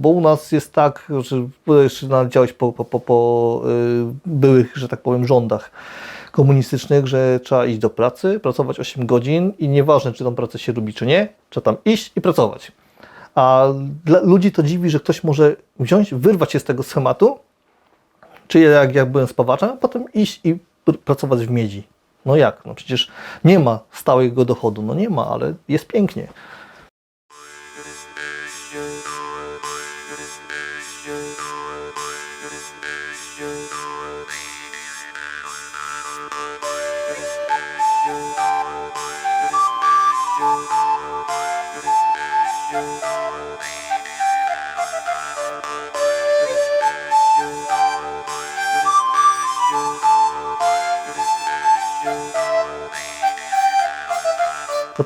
bo u nas jest tak, że jeszcze naleciałeś po, po, po, po y, byłych, że tak powiem, rządach komunistycznych, że trzeba iść do pracy, pracować 8 godzin i nieważne, czy tą pracę się lubi, czy nie, trzeba tam iść i pracować. A dla ludzi to dziwi, że ktoś może wziąć, wyrwać się z tego schematu, czy jak, jak byłem spawaczem, a potem iść i pr- pracować w miedzi. No jak? No przecież nie ma stałego dochodu. No nie ma, ale jest pięknie.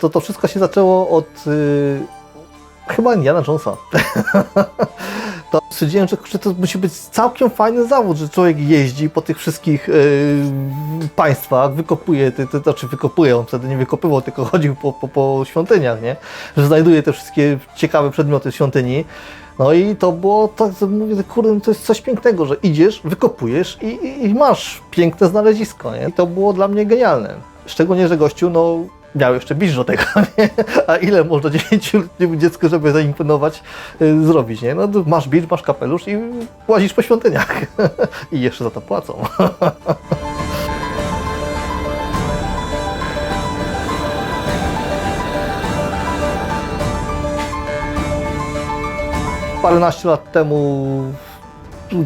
To to wszystko się zaczęło od y, chyba Indiana Jonesa. to stwierdziłem, że, że to musi być całkiem fajny zawód, że człowiek jeździ po tych wszystkich y, państwach, wykopuje, ty, ty, znaczy wykopuje, on wtedy nie wykopywał, tylko chodził po, po, po świątyniach, nie? Że znajduje te wszystkie ciekawe przedmioty w świątyni. No i to było tak, że mówię, kurde, to jest coś pięknego, że idziesz, wykopujesz i, i, i masz piękne znalezisko, nie? I to było dla mnie genialne. Szczególnie, że gościu, no, miał jeszcze bisz do tego, nie? A ile można dziewięcioletniemu dziecku, żeby zaimponować, y, zrobić, nie? No, masz bicz, masz kapelusz i łazisz po świątyniach. I jeszcze za to płacą. Paręnaście lat temu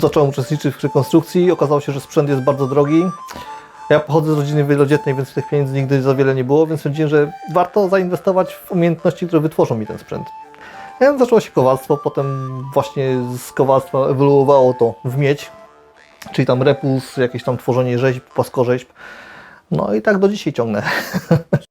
zacząłem uczestniczyć w rekonstrukcji. Okazało się, że sprzęt jest bardzo drogi. Ja pochodzę z rodziny wielodzietnej, więc tych pieniędzy nigdy za wiele nie było, więc stwierdziłem, że warto zainwestować w umiejętności, które wytworzą mi ten sprzęt. Ja zaczęło się kowalstwo, potem właśnie z kowalstwa ewoluowało to w miedź, czyli tam repus, jakieś tam tworzenie rzeźb, płaskorzeźb. No i tak do dzisiaj ciągnę.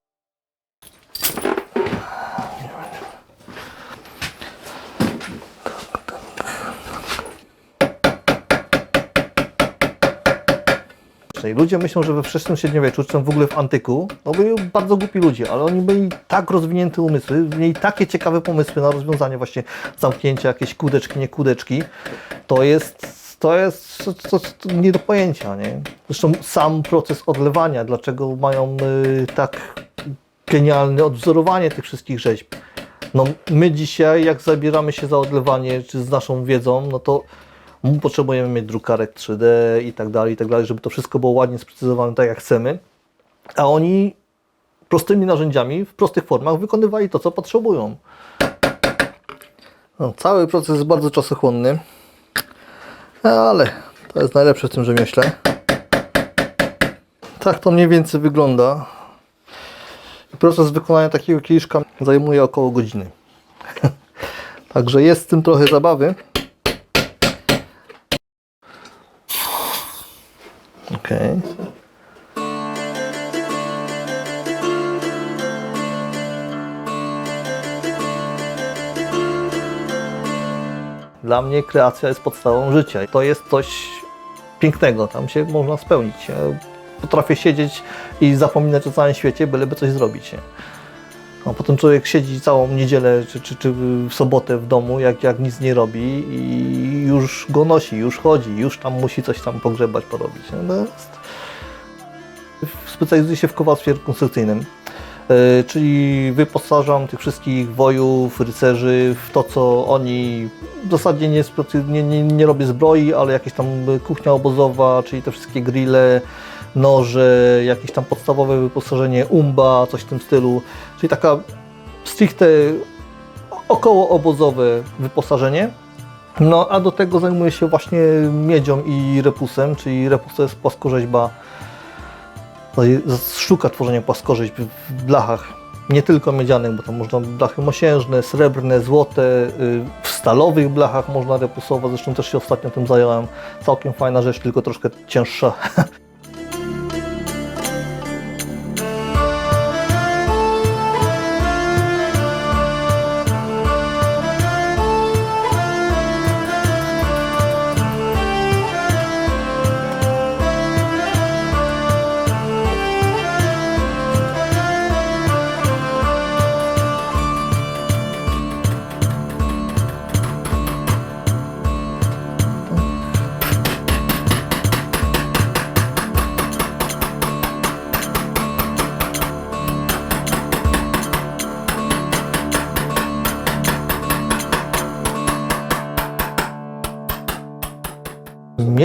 I ludzie myślą, że we wczesnym średniowieczu, czy w ogóle w antyku, no byli bardzo głupi ludzie, ale oni byli tak rozwinięte umysły, mieli takie ciekawe pomysły na rozwiązanie właśnie zamknięcia, jakieś kudeczki, nie kudeczki. To jest, to jest to, to, to nie do pojęcia, nie? Zresztą sam proces odlewania, dlaczego mają y, tak genialne odwzorowanie tych wszystkich rzeźb. No my dzisiaj, jak zabieramy się za odlewanie, czy z naszą wiedzą, no to potrzebujemy mieć drukarek 3D i tak dalej, i tak dalej, żeby to wszystko było ładnie sprecyzowane tak jak chcemy. A oni prostymi narzędziami, w prostych formach wykonywali to, co potrzebują. No, cały proces jest bardzo czasochłonny, ale to jest najlepsze w tym rzemiośle. Tak to mniej więcej wygląda. Proces wykonania takiego kieliszka zajmuje około godziny. Także jest w tym trochę zabawy. Okej. Dla mnie kreacja jest podstawą życia. To jest coś pięknego, tam się można spełnić. Ja potrafię siedzieć i zapominać o całym świecie, byleby coś zrobić. A potem człowiek siedzi całą niedzielę czy, czy, czy w sobotę w domu, jak, jak nic nie robi i już go nosi, już chodzi, już tam musi coś tam pogrzebać, porobić. jest... Specjalizuję się w kowalstwie rekonstrukcyjnym, e, czyli wyposażam tych wszystkich wojów, rycerzy w to, co oni w zasadzie nie, nie, nie, nie robię zbroi, ale jakieś tam kuchnia obozowa, czyli te wszystkie grille, noże, jakieś tam podstawowe wyposażenie, umba, coś w tym stylu, czyli taka stricte około obozowe wyposażenie. No a do tego zajmuję się właśnie miedzią i repusem, czyli repus to jest płaskorzeźba, jest sztuka tworzenia płaskorzeźb w blachach, nie tylko miedzianych, bo tam można blachy mosiężne, srebrne, złote, y, w stalowych blachach można repusować, zresztą też się ostatnio tym zająłem, całkiem fajna rzecz, tylko troszkę cięższa.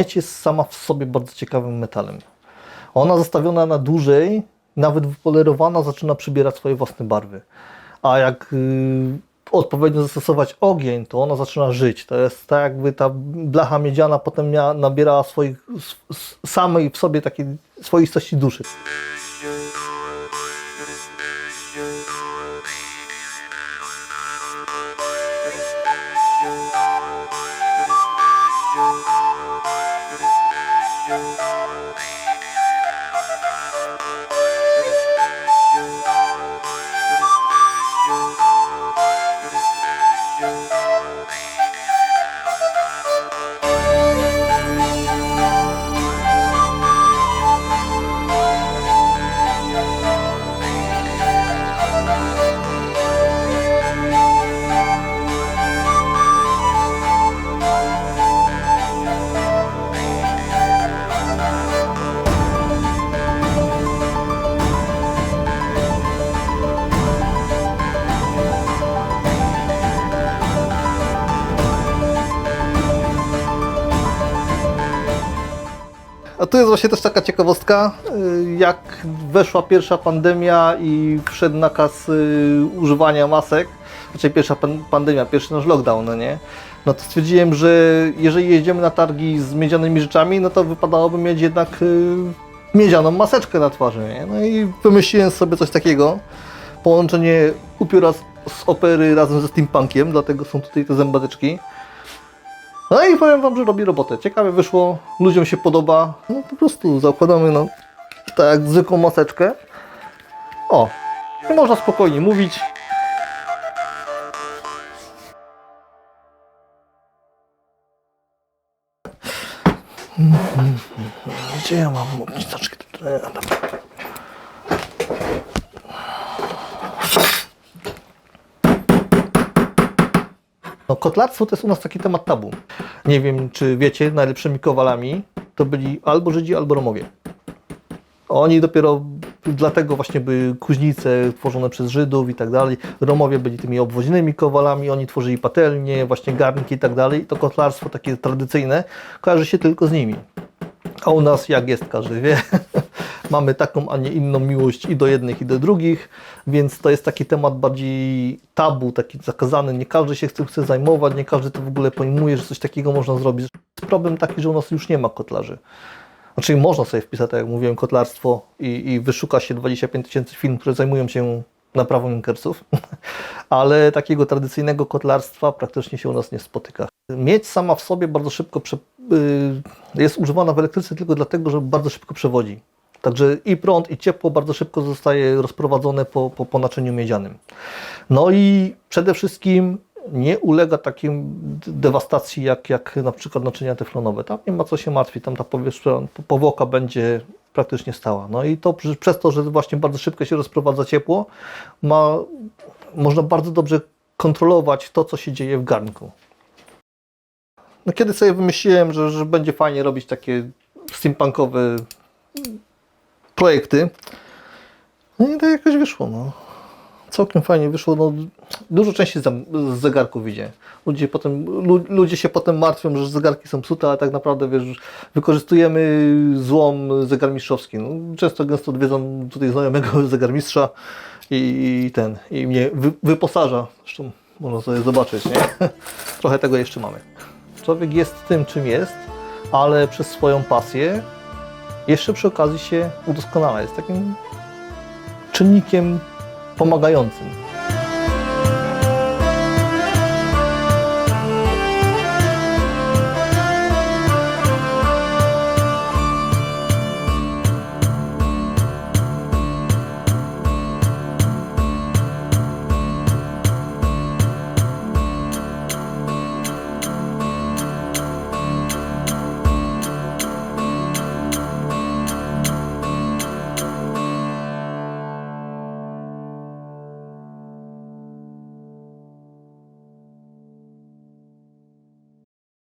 Miedź jest sama w sobie bardzo ciekawym metalem. Ona zostawiona na dłużej, nawet wypolerowana, zaczyna przybierać swoje własne barwy. A jak y, odpowiednio zastosować ogień, to ona zaczyna żyć. To jest tak, jakby ta blacha miedziana potem miała, nabierała swoich, samej w sobie takiej swoistości duszy. Tu jest właśnie też taka ciekawostka, y, jak weszła pierwsza pandemia i wszedł nakaz y, używania masek, znaczy pierwsza pan, pandemia, pierwszy nasz lockdown, no nie? No to stwierdziłem, że jeżeli jedziemy na targi z miedzianymi rzeczami, no to wypadałoby mieć jednak y, miedzianą maseczkę na twarzy, nie? No i wymyśliłem sobie coś takiego, połączenie upióra z, z opery razem ze steampunkiem, dlatego są tutaj te zębateczki. No i powiem wam, że robi robotę. Ciekawie wyszło, ludziom się podoba. No po prostu zakładamy no, tak zwykłą maseczkę. O, i można spokojnie mówić. Gdzie ja mam maseczkę? No, kotlarstwo to jest u nas taki temat tabu. Nie wiem, czy wiecie, najlepszymi kowalami to byli albo Żydzi, albo Romowie. Oni dopiero dlatego właśnie były kuźnice tworzone przez Żydów i tak dalej. Romowie byli tymi obwoźnymi kowalami, oni tworzyli patelnie, właśnie garnki i tak dalej. To kotlarstwo takie tradycyjne kojarzy się tylko z nimi. A u nas jak jest, każdy wie. Mamy taką, a nie inną miłość i do jednych, i do drugich, więc to jest taki temat bardziej tabu, taki zakazany. Nie każdy się tym chce zajmować, nie każdy to w ogóle pojmuje, że coś takiego można zrobić. Problem taki, że u nas już nie ma kotlarzy. Znaczy można sobie wpisać, tak jak mówiłem, kotlarstwo i, i wyszuka się 25 tysięcy firm, które zajmują się naprawą inkersów, ale takiego tradycyjnego kotlarstwa praktycznie się u nas nie spotyka. Miedź sama w sobie bardzo szybko prze, y, jest używana w elektryce tylko dlatego, że bardzo szybko przewodzi. Także i prąd, i ciepło bardzo szybko zostaje rozprowadzone po, po, po naczyniu miedzianym. No i przede wszystkim nie ulega takiej dewastacji jak, jak na przykład naczynia teflonowe. Tam nie ma co się martwić, tam ta powierzchnia, powłoka będzie praktycznie stała. No i to przez to, że właśnie bardzo szybko się rozprowadza ciepło, ma, można bardzo dobrze kontrolować to, co się dzieje w garnku. No kiedy sobie wymyśliłem, że, że będzie fajnie robić takie steampunkowe projekty, no i to jakoś wyszło, no. Całkiem fajnie wyszło, no, dużo częściej z z zegarków idzie. Ludzie, potem, lu, ludzie się potem martwią, że zegarki są psute, ale tak naprawdę wiesz, wykorzystujemy złom zegarmistrzowski. No, często gęsto odwiedzam tutaj znajomego zegarmistrza i, i ten, i mnie wy, wyposaża. Zresztą można sobie zobaczyć, nie? Trochę tego jeszcze mamy. Człowiek jest tym, czym jest, ale przez swoją pasję jeszcze przy okazji się udoskonala. Jest takim czynnikiem pomagającym.